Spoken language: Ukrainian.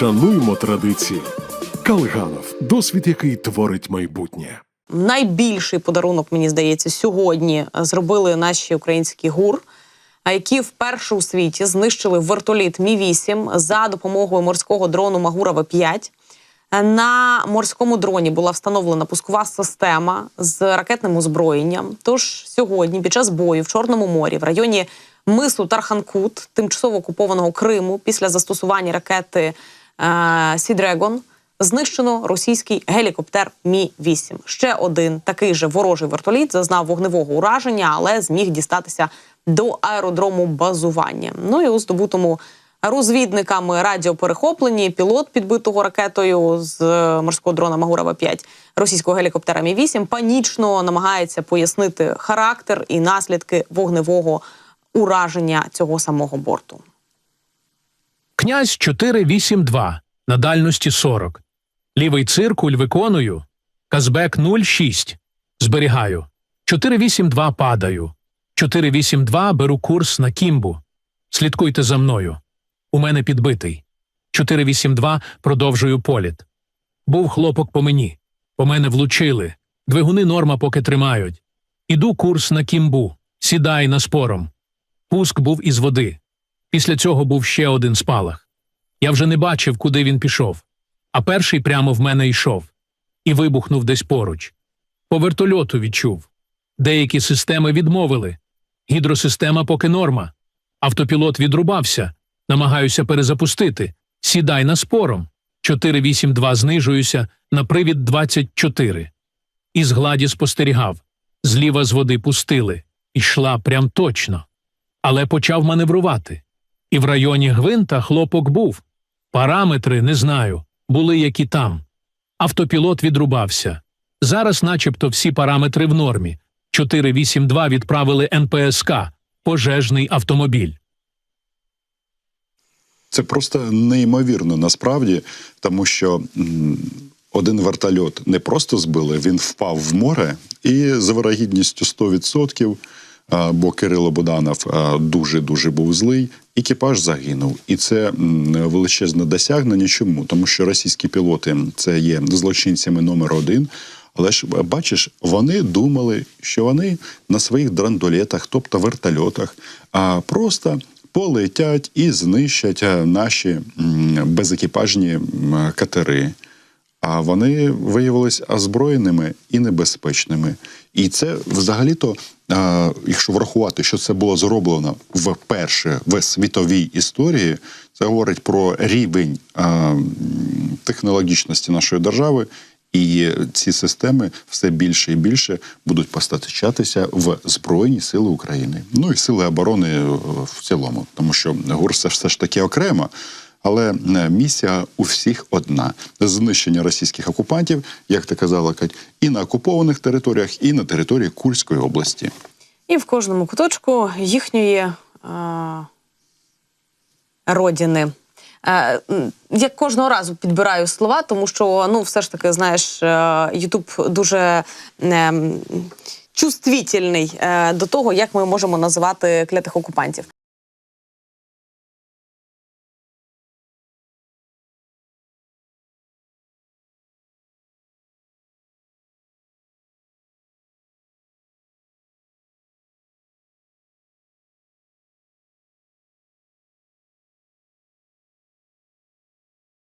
Шануймо традиції. Калганов досвід, який творить майбутнє. найбільший подарунок, мені здається, сьогодні зробили наші українські гур, які вперше у світі знищили вертоліт Мі 8 за допомогою морського дрону Магурава 5 На морському дроні була встановлена пускова система з ракетним озброєнням. Тож сьогодні, під час бою в Чорному морі, в районі мису Тарханкут, тимчасово окупованого Криму, після застосування ракети Сідрегон, знищено російський гелікоптер Мі 8 Ще один такий же ворожий вертоліт зазнав вогневого ураження, але зміг дістатися до аеродрому базування. Ну і у здобутому розвідниками радіоперехопленні пілот підбитого ракетою з е, морського дрона Магурава 5 російського гелікоптера Мі 8 панічно намагається пояснити характер і наслідки вогневого ураження цього самого борту. Князь 482 на дальності 40. Лівий циркуль виконую. Казбек 06. Зберігаю. 482 падаю. 482 беру курс на кімбу. Слідкуйте за мною. У мене підбитий. 482 продовжую політ. Був хлопок по мені. По мене влучили. Двигуни норма поки тримають. Іду курс на кімбу. Сідай на спором. Пуск був із води. Після цього був ще один спалах. Я вже не бачив, куди він пішов, а перший прямо в мене йшов і вибухнув десь поруч. По вертольоту відчув. Деякі системи відмовили. Гідросистема поки норма. Автопілот відрубався. Намагаюся перезапустити. Сідай на спором. 482 знижуюся на привід 24. Із гладі спостерігав. Зліва з води пустили. Ішла прям точно. Але почав маневрувати. І в районі гвинта хлопок був. Параметри не знаю, були які там. Автопілот відрубався. Зараз, начебто, всі параметри в нормі. 482 відправили НПСК пожежний автомобіль. Це просто неймовірно насправді, тому що один вертольот не просто збили, він впав в море і за вирогідністю 100%, бо Кирило Буданов дуже дуже був злий. Екіпаж загинув, і це величезне досягнення. Чому? Тому що російські пілоти це є злочинцями номер один. Але ж бачиш, вони думали, що вони на своїх драндулетах, тобто вертольотах, а просто полетять і знищать е, наші безекіпажні катери. А вони виявилися озброєними і небезпечними. І це взагалі-то, якщо врахувати, що це було зроблено вперше в світовій історії, це говорить про рівень технологічності нашої держави. І ці системи все більше і більше будуть постачатися в Збройні Сили України. Ну і сили оборони е, в цілому, тому що ГУР все ж таки окремо. Але е, місія у всіх одна: знищення російських окупантів, як ти казала, Кать, і на окупованих територіях, і на території Курської області. І в кожному куточку їхньої е, родини. Е, я кожного разу підбираю слова, тому що ну, все ж таки, знаєш, Ютуб дуже чувствительний до того, як ми можемо називати клятих окупантів.